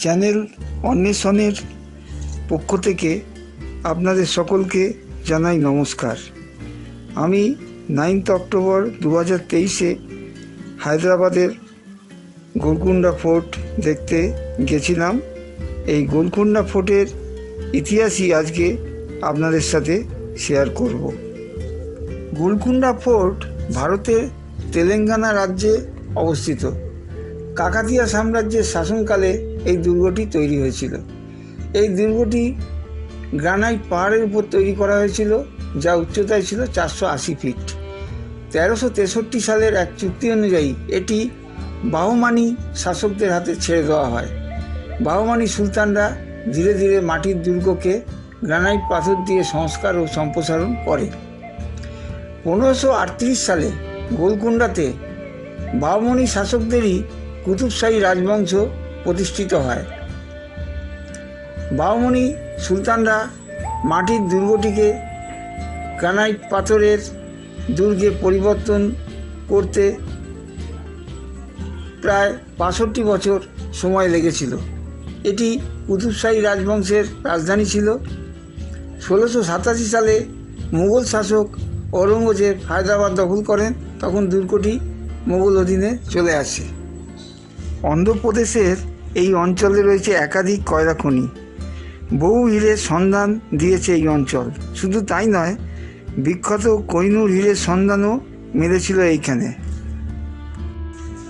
Channel অন্বেষণের পক্ষ থেকে আপনাদের সকলকে জানাই নমস্কার। আমি নাইনথ অক্টোবর দু হাজার তেইশে হায়দ্রাবাদের গোলকুন্ডা ফোর্ট দেখতে গেছিলাম। এই গোলকুন্ডা ফোর্টের ইতিহাসই আজকে আপনাদের সাথে শেয়ার করব। গোলকুন্ডা ফোর্ট ভারতের তেলেঙ্গানা রাজ্যে অবস্থিত। কাকাতিয়া সাম্রাজ্যের শাসনকালে এই দুর্গটি তৈরি হয়েছিল। এই দুর্গটি গ্রানাইট পাহাড়ের উপর তৈরি করা হয়েছিল, যা উচ্চতায় ছিল চারশো আশি ফিট। তেরোশো তেষট্টি সালের এক চুক্তি অনুযায়ী এটি বাহুমানি শাসকদের হাতে ছেড়ে দেওয়া হয়। বাহুমানি সুলতানরা ধীরে ধীরে মাটির দুর্গকে গ্রানাইট পাথর দিয়ে সংস্কার ও সম্প্রসারণ করে। পনেরোশো সালে গোলকুন্ডাতে বামনি শাসকদেরই কুতুবশাহী রাজবংশ প্রতিষ্ঠিত হয়। বামনি সুলতানরা মাটির দুর্গটিকে গ্রানাইট পাথরের দুর্গে পরিবর্তন করতে প্রায় বাষট্টি বছর সময় লেগেছিল। এটি কুতুবশাহী রাজবংশের রাজধানী ছিল। ষোলোশো সাতাশি সালে মুঘল শাসক ঔরঙ্গজেব হায়দ্রাবাদ দখল করেন, তখন দুর্গটি মুঘল অধীনে চলে আসে। অন্ধ্রপ্রদেশের এই অঞ্চলে রয়েছে একাধিক কয়লা খনি বহু হীরের সন্ধান দিয়েছে এই অঞ্চল। শুধু তাই নয়, বিখ্যাত কৈনুর হীরের সন্ধানও মিলেছিল এইখানে।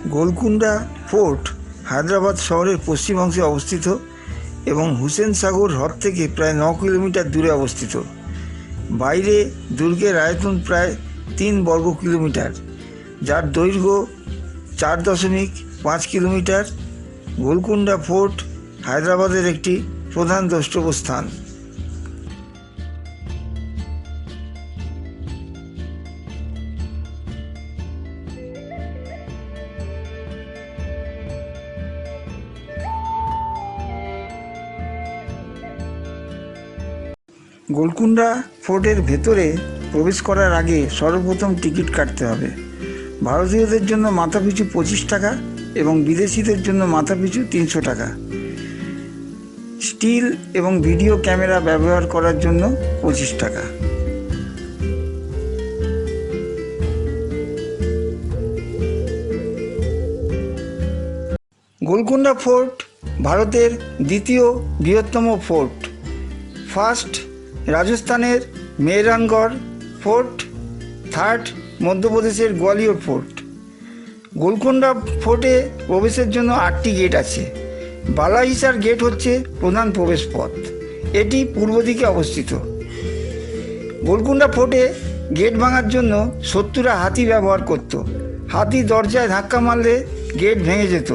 গোলকুন্ডা ফোর্ট হায়দ্রাবাদ শহরের পশ্চিম অংশে অবস্থিত এবং হুসেন সাগর হ্রদ থেকে প্রায় ন কিলোমিটার দূরে অবস্থিত। বাইরে দুর্গের আয়তন প্রায় তিন বর্গ কিলোমিটার, যার দৈর্ঘ্য চার দশমিক পাঁচ কিলোমিটার গোলকুন্ডা ফোর্ট হায়দ্রাবাদের একটি প্রধান দ্রষ্টব্য স্থান গোলকুন্ডা ফোর্টের ভেতরে প্রবেশ করার আগে সর্বপ্রথম টিকিট কাটতে হবে। ভারতীয়দের জন্য মাথাপিছু পঁচিশ টাকা এবং বিদেশিদের জন্য মাথাপিছু তিনশো টাকা। স্টিল এবং ভিডিও ক্যামেরা ব্যবহার করার জন্য পঁচিশ টাকা। গোলকুন্ডা ফোর্ট ভারতের দ্বিতীয় বৃহত্তম ফোর্ট। ফার্স্ট রাজস্থানের মেহরানগড় ফোর্ট, থার্ড মধ্যপ্রদেশের গোয়ালিয়র ফোর্ট। গোলকুন্ডা ফোর্টে প্রবেশের জন্য আটটি গেট আছে। বালাহিসার গেট হচ্ছে প্রধান প্রবেশ পথ এটি পূর্ব দিকে অবস্থিত। গোলকুন্ডা ফোর্টে গেট ভাঙার জন্য শত্রুরা হাতি ব্যবহার করত। হাতি দরজায় ধাক্কা মারলে গেট ভেঙে যেত।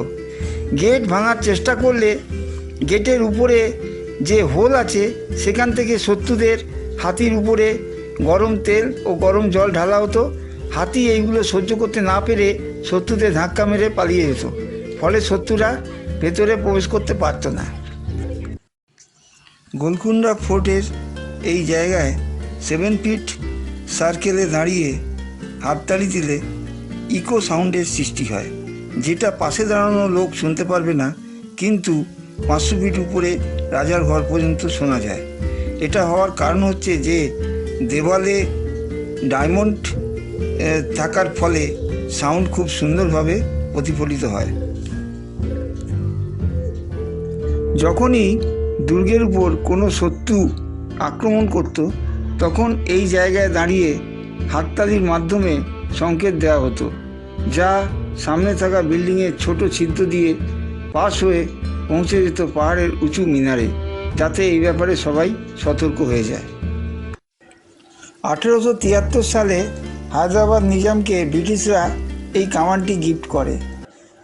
গেট ভাঙার চেষ্টা করলে গেটের উপরে যে হোল আছে, সেখান থেকে শত্রুদের হাতির উপরে গরম তেল ও গরম জল ঢালা হতো। হাতি এইগুলো সহ্য করতে না পেরে শত্রুদের ধাক্কা মেরে পালিয়ে যেত ফলে শত্রুরা ভেতরে প্রবেশ করতে পারত না। গোলকুন্ডা ফোর্টের এই জায়গায় সেভেন ফিট সার্কেলে দাঁড়িয়ে হাততালি দিলে ইকো সাউন্ডের সৃষ্টি হয়। যেটা পাশে দাঁড়ানো লোক শুনতে পারবে না, কিন্তু পাঁচশো ফিট উপরে রাজার ঘর পর্যন্ত শোনা যায়। এটা হওয়ার কারণ হচ্ছে যে দেওয়ালে ডায়মন্ড থাকার ফলে সাউন্ড খুব সুন্দরভাবে প্রতিফলিত হয়। যখনই দুর্গের উপর কোনো শত্রু আক্রমণ করত, তখন এই জায়গায় দাঁড়িয়ে হাততালির মাধ্যমে সংকেত দেওয়া হতো, যা সামনে থাকা বিল্ডিংয়ের ছোট ছিদ্র দিয়ে পাশ হয়ে পৌঁছে যেত পাহাড়ের উঁচু মিনারে। যাতে এই ব্যাপারে সবাই সতর্ক হয়ে যায়। আঠেরোশো তিয়াত্তর সালে হায়দ্রাবাদ নিজামকে ব্রিটিশরা এই কামানটি গিফট করে।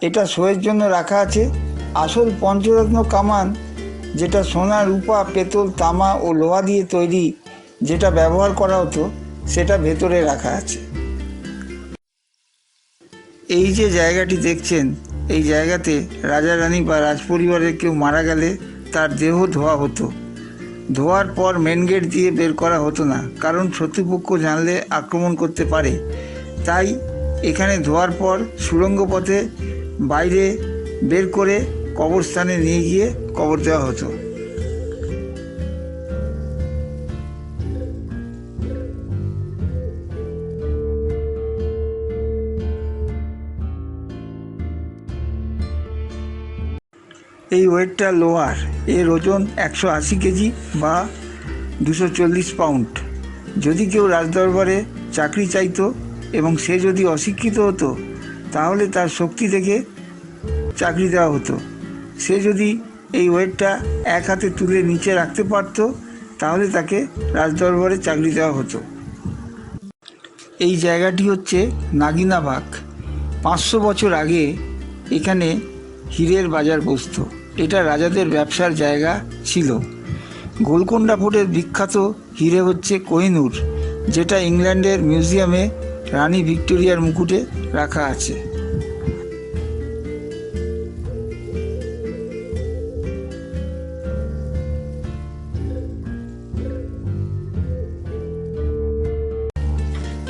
এটা শোয়ের জন্য রাখা আছে। আসল পঞ্চরত্ন কামান, যেটা সোনা, রূপা, পেতল, তামা ও লোহা দিয়ে তৈরি, যেটা ব্যবহার করা হতো, সেটা ভেতরে রাখা আছে। এই যে জায়গাটি দেখছেন, এই জায়গাতে রাজা রানী বা রাজপরিবারের কেউ মারা গেলে তার দেহ ধোয়া হতো। ধোয়ার পর মেন গেট দিয়ে বের করা হতো না, কারণ শত্রুপক্ষ জানলে আক্রমণ করতে পারে। তাই এখানে ধোয়ার পর সুড়ঙ্গ পথে বাইরে বের করে কবরস্থানে নিয়ে গিয়ে কবর দেওয়া হতো। এই ওয়েটটা লোয়ার, এর ওজন একশো আশি কেজি বা দুশো চল্লিশ পাউন্ড। যদি কেউ রাজদরবারে চাকরি চাইতো এবং সে যদি অশিক্ষিত হতো, তাহলে তার শক্তি থেকে চাকরি দেওয়া হতো। সে যদি এই ওয়েটটা এক হাতে তুলে নিচে রাখতে পারত, তাহলে তাকে রাজদরবারে চাকরি দেওয়া হতো। এই জায়গাটি হচ্ছে নাগিনাবাগ। পাঁচশো বছর আগে এখানে হীরের বাজার বসত। এটা রাজাদের ব্যবসার জায়গা ছিল। গোলকোন্ডা ফোর্টের বিখ্যাত হিরে হচ্ছে কোহিনুর, যেটা ইংল্যান্ডের মিউজিয়ামে রানী ভিক্টোরিয়ার মুকুটে রাখা আছে।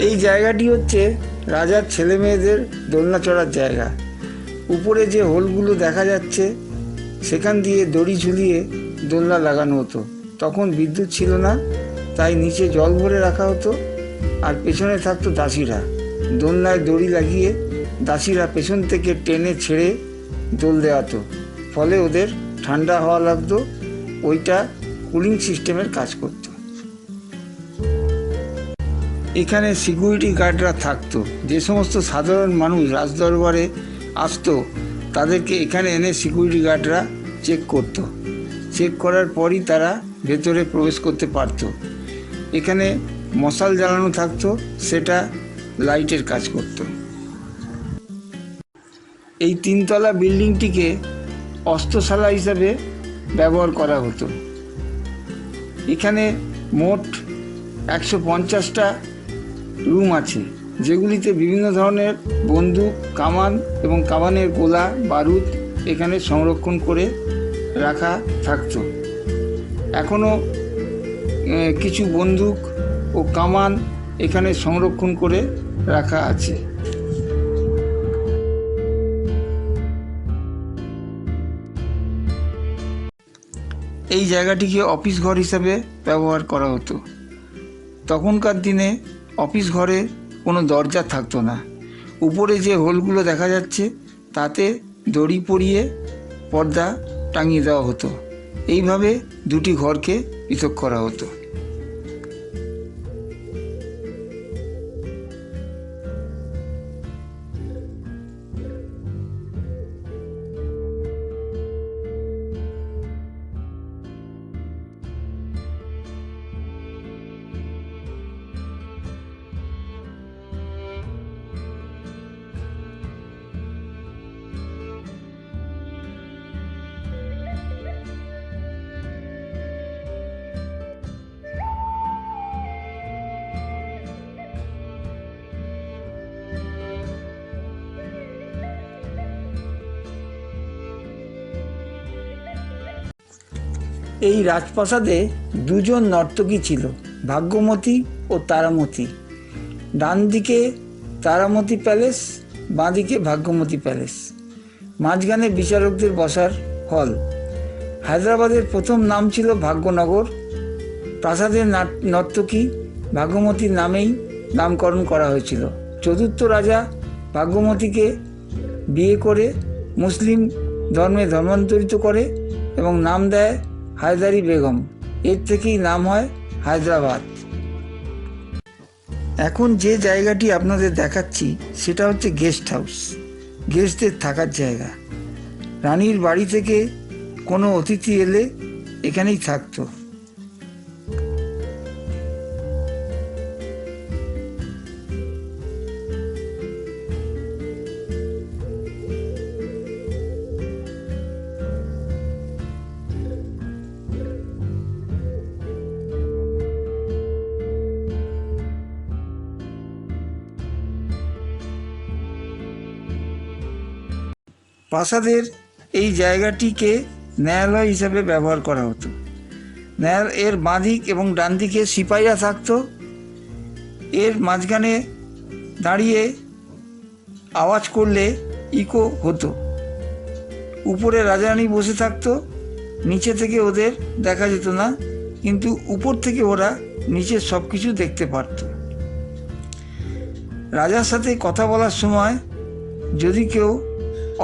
এই জায়গাটি হচ্ছে রাজার ছেলে মেয়েদের দোলনা চড়ার জায়গা। উপরে যে হোলগুলো দেখা যাচ্ছে, সেখান দিয়ে দড়ি ঝুলিয়ে দোলনা লাগানো হতো। তখন বিদ্যুৎ ছিল না, তাই নিচে জল ভরে রাখা হতো। আর পেছনে থাকতো দাসীরা। দোলনায় দড়ি লাগিয়ে দাসীরা পেছন থেকে টেনে ছেড়ে দোল দেওয়াতো। ফলে ওদের ঠান্ডা হওয়া লাগতো, ওইটা কুলিং সিস্টেমের কাজ করতো। এখানে সিকিউরিটি গার্ডরা থাকতো। যে সমস্ত সাধারণ মানুষ রাজদরবারে আসতো, তাদেরকে এখানে এনে সিকিউরিটি গার্ডরা চেক করত। চেক করার পরই তারা ভেতরে প্রবেশ করতে পারত। এখানে মশাল জ্বালানো থাকতো, সেটা লাইটের কাজ করত। এই তিনতলা বিল্ডিংটিকে অস্ত্রশালা হিসাবে ব্যবহার করা হতো। এখানে মোট একশো পঞ্চাশটা রুম আছে, যেগুলিতে বিভিন্ন ধরনের বন্দুক, কামান এবং কামানের গোলা বারুদ এখানে সংরক্ষণ করে রাখা থাকতো। এখনও কিছু বন্দুক ও কামান এখানে সংরক্ষণ করে রাখা আছে। এই জায়গাটিকে অফিস ঘর হিসাবে ব্যবহার করা হতো। তখনকার দিনে অফিস ঘরে কোনো দরজা থাকতো না। উপরে যে হোলগুলো দেখা যাচ্ছে, তাতে দড়ি পরিয়ে পর্দা টাঙিয়ে দেওয়া হতো। এইভাবে দুটি ঘরকে পৃথক করা হতো। এই রাজপ্রাসাদে দুজন নর্তকী ছিল, ভাগ্যমতী ও তারামতী। ডান দিকে তারামতী প্যালেস বাঁ দিকে ভাগ্যমতী প্যালেস। মাঝখানে বিচারকদের বসার হল। হায়দ্রাবাদের প্রথম নাম ছিল ভাগ্যনগর। প্রাসাদের নর্তকী ভাগ্যমতীর নামেই নামকরণ করা হয়েছিল। চতুর্থ রাজা ভাগ্যমতীকে বিয়ে করে মুসলিম ধর্মে ধর্মান্তরিত করে এবং নাম দেয় হায়দারি বেগম। এর থেকেই নাম হয় হায়দ্রাবাদ। এখন যে জায়গাটি আপনাদের দেখাচ্ছি, সেটা হচ্ছে গেস্ট হাউস। গেস্টদের থাকার জায়গা। রানীর বাড়ি থেকে কোনো অতিথি এলে এখানেই থাকতো। প্রাসাদের এই জায়গাটিকে ন্যায়ালয় হিসাবে ব্যবহার করা হতো। ন্যায় এর বাঁদিক এবং ডান দিকে সিপাহীরা থাকতো। এর মাঝখানে দাঁড়িয়ে আওয়াজ করলে ইকো হতো। উপরে রাজারানী বসে থাকতো। নিচে থেকে ওদের দেখা যেত না, কিন্তু উপর থেকে ওরা নিচের সব কিছু দেখতে পারত। রাজার সাথে কথা বলার সময় যদি কেউ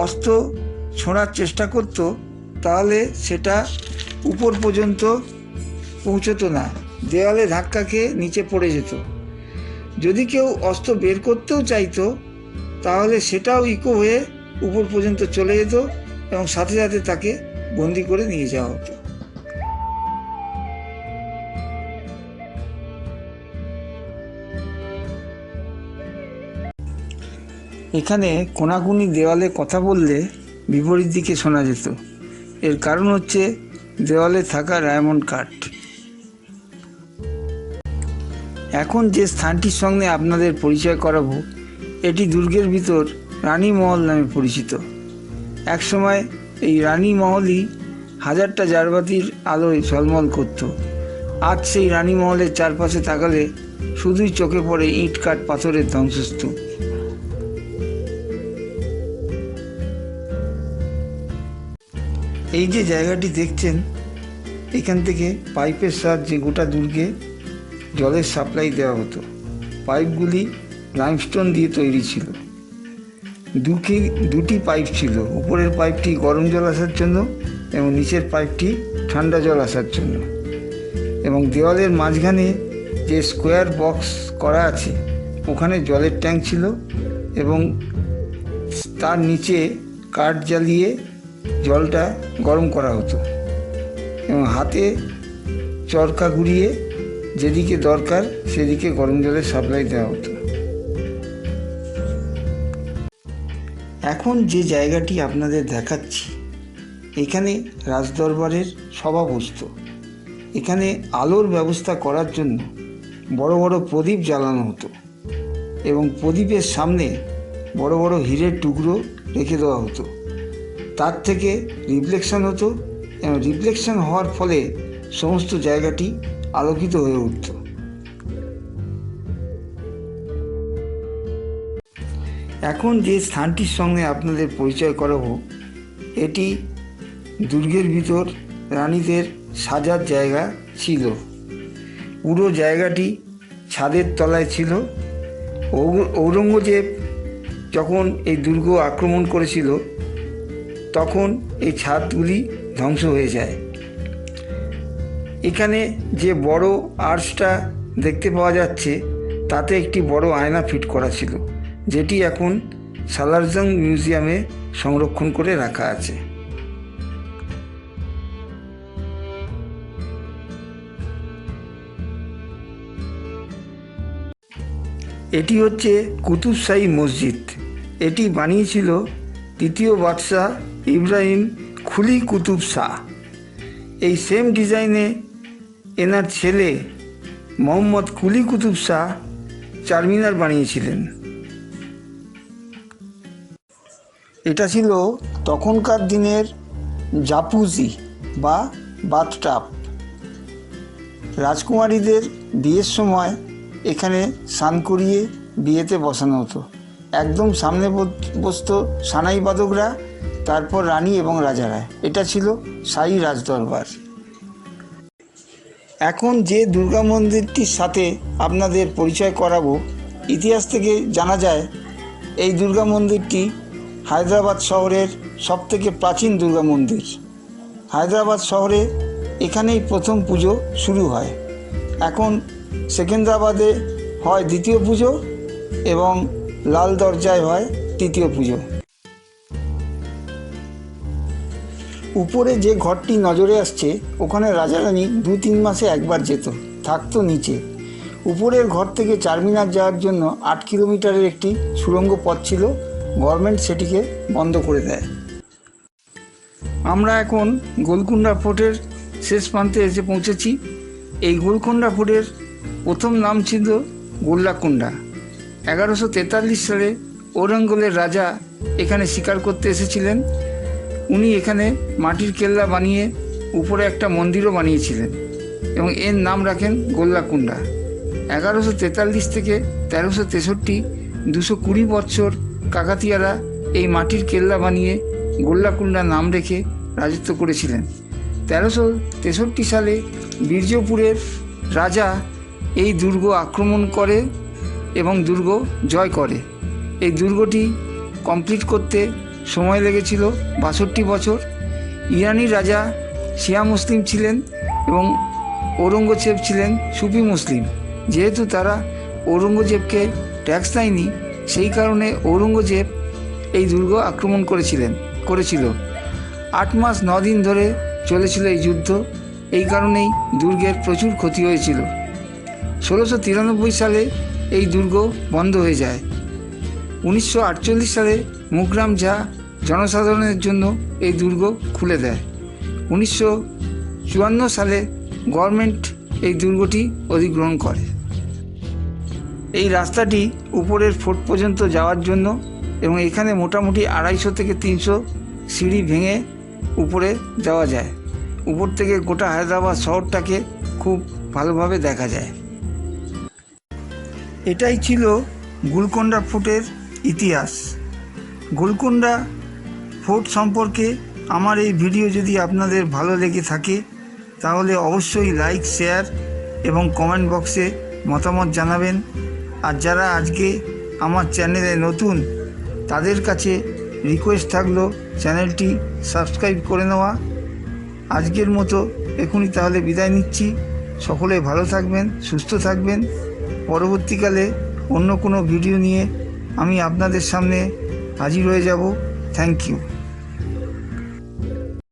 অস্ত্র ছোঁড়ার চেষ্টা করত, তাহলে সেটা উপর পর্যন্ত পৌঁছতো না। দেওয়ালে ধাক্কা খেয়ে নিচে পড়ে যেত। যদি কেউ অস্ত্র বের করতেও চাইতো, তাহলে সেটাও ইকো হয়ে উপর পর্যন্ত চলে যেত এবং সাথে সাথে তাকে বন্দি করে নিয়ে যাওয়া হতো। এখানে কোনাকুনি দেওয়ালে কথা বললে বিপরীত দিকে শোনা যেত। এর কারণ হচ্ছে দেওয়ালে থাকা ডায়মন্ড কাঠ। এখন যে স্থানটির সঙ্গে আপনাদের পরিচয় করাবো, এটি দুর্গের ভিতর রানী মহল নামে পরিচিত। একসময় এই রানী মহলই হাজারটা জারবাতির আলোয় ঝলমল করত। আজ সেই রানী মহলের চারপাশে তাকালে শুধুই চোখে পড়ে ইট কাঠ পাথরের ধ্বংসস্তূপ। এই যে জায়গাটি দেখছেন, এখান থেকে পাইপের সাহায্যে গোটা দুর্গে জলের সাপ্লাই দেওয়া হতো। পাইপগুলি লাইমস্টোন দিয়ে তৈরি ছিল। দুটি দুটি পাইপ ছিল। উপরের পাইপটি গরম জল আসার জন্য এবং নিচের পাইপটি ঠান্ডা জল আসার জন্য। এবং দেওয়ালের মাঝখানে যে স্কোয়ার বক্স করা আছে, ওখানে জলের ট্যাঙ্ক ছিল এবং তার নিচে কাঠ জ্বালিয়ে জলটা গরম করা হতো। এবং হাতে চরকা ঘুরিয়ে যেদিকে দরকার সেদিকে গরম জলের সাপ্লাই দেওয়া হতো। এখন যে জায়গাটি আপনাদের দেখাচ্ছি, এখানে রাজদরবারের সভা বসত এখানে আলোর ব্যবস্থা করার জন্য বড় বড় প্রদীপ জ্বালানো হতো এবং প্রদীপের সামনে বড় বড় হীরের টুকরো রেখে দেওয়া হতো। তার থেকে রিফ্লেকশন হতো এবং রিফ্লেকশন হওয়ার ফলে সমস্ত জায়গাটি আলোকিত হয়ে উঠত। এখন যে স্থানটির সঙ্গে আপনাদের পরিচয় করাবো, এটি দুর্গের ভিতর রানীদের সাজার জায়গা ছিল। পুরো জায়গাটি ছাদের তলায় ছিল। ঔরঙ্গজেব যখন এই দুর্গ আক্রমণ করেছিল তখন এই ছাদগুলি ধ্বংস হয়ে যায়। এখানে যে বড় আর্চটা দেখতে পাওয়া যাচ্ছে, তাতে একটি বড় আয়না ফিট করা ছিল, যেটি এখন সালারজং মিউজিয়ামে সংরক্ষণ করে রাখা আছে। এটি হচ্ছে কুতুবশাহী মসজিদ। এটি বানিয়েছিল তৃতীয় বাদশাহ ইব্রাহিম খুলি কুতুব শাহ। এই সেম ডিজাইনে এনার ছেলে মোহাম্মদ কুলি কুতুব শাহ চারমিনার বানিয়েছিলেন। এটা ছিল তখনকার দিনের জাপুজি বা বাথটাপ রাজকুমারীদের বিয়ের সময় এখানে স্নান করিয়ে বিয়েতে বসানো হতো। একদম সামনে বস- বসতো সানাই বাদকরা, তারপর রানী এবং রাজারা এটা ছিল সাই রাজদরবার। এখন যে দুর্গা মন্দিরটির সাথে আপনাদের পরিচয় করাবো, ইতিহাস থেকে জানা যায়, এই দুর্গা মন্দিরটি হায়দ্রাবাদ শহরের সবথেকে প্রাচীন দুর্গা মন্দির। হায়দ্রাবাদ শহরে এখানেই প্রথম পুজো শুরু হয়। এখন সেকেন্দ্রাবাদে হয় দ্বিতীয় পুজো এবং লাল দরজায় হয় তৃতীয় পুজো। উপরে যে ঘরটি নজরে আসছে, ওখানে রাজারানী দু তিন মাসে একবার যেত, থাকতো নিচে। উপরের ঘর থেকে চারমিনার যাওয়ার জন্য আট কিলোমিটারের একটি সুড়ঙ্গ পথ ছিল, গভর্নমেন্ট সেটিকে বন্ধ করে দেয়। আমরা এখন গোলকুন্ডা ফোর্টের শেষ প্রান্তে এসে পৌঁছেছি। এই গোলকুন্ডা ফোর্টের প্রথম নাম ছিল গোল্লাকুন্ডা এগারোশো তেতাল্লিশ সালে ঔরঙ্গলের রাজা এখানে শিকার করতে এসেছিলেন। উনি এখানে মাটির কেল্লা বানিয়ে উপরে একটা মন্দিরও বানিয়েছিলেন এবং এর নাম রাখেন গোল্লাকুণ্ডা। এগারোশো তেতাল্লিশ থেকে তেরোশো তেষট্টি দুশো কুড়ি বছর কাকাতিয়ারা এই মাটির কেল্লা বানিয়ে গোল্লাকুন্ডা নাম রেখে রাজত্ব করেছিলেন। তেরোশো তেষট্টি সালে বীর্যপুরের রাজা এই দুর্গ আক্রমণ করে এবং দুর্গ জয় করে। এই দুর্গটি কমপ্লিট করতে সময় লেগেছিল বাষট্টি বছর। ইরানি রাজা শিয়া মুসলিম ছিলেন এবং ঔরঙ্গজেব ছিলেন সুফি মুসলিম। যেহেতু তারা ঔরঙ্গজেবকে ট্যাক্স দেয়নি, সেই কারণে ঔরঙ্গজেব এই দুর্গ আক্রমণ করেছিলেন, করেছিল। আট মাস ন দিন ধরে চলেছিল এই যুদ্ধ। এই কারণেই দুর্গের প্রচুর ক্ষতি হয়েছিল। ষোলোশো তিরানব্বই সালে এই দুর্গ বন্ধ হয়ে যায়। উনিশশো আটচল্লিশ সালে মুগরাম ঝা জনসাধারণের জন্য এই দুর্গ খুলে দেয়। উনিশশো চুয়ান্ন সালে গভর্নমেন্ট এই দুর্গটি অধিগ্রহণ করে। এই রাস্তাটি উপরের ফোর্ট পর্যন্ত যাওয়ার জন্য এবং এখানে মোটামুটি আড়াইশো থেকে তিনশো সিঁড়ি ভেঙে উপরে যাওয়া যায়। উপর থেকে গোটা হায়দ্রাবাদ শহরটাকে খুব ভালোভাবে দেখা যায়। এটাই ছিল গুলকোন্ডা ফোর্টের ইতিহাস। গোলকোন্ডা ফোর্ট সম্পর্কে আমার এই ভিডিও যদি আপনাদের ভালো লেগে থাকে, তাহলে অবশ্যই লাইক, শেয়ার এবং কমেন্ট বক্সে মতামত জানাবেন। আর যারা আজকে আমার চ্যানেলে নতুন, তাদের কাছে রিকোয়েস্ট থাকল চ্যানেলটি সাবস্ক্রাইব করে নেওয়া। আজকের মতো এখনই তাহলে বিদায় নিচ্ছি। সকলে ভালো থাকবেন, সুস্থ থাকবেন। পরবর্তীকালে অন্য কোনো ভিডিও নিয়ে আমি আপনাদের সামনে হাজির হয়ে যাব। Thank you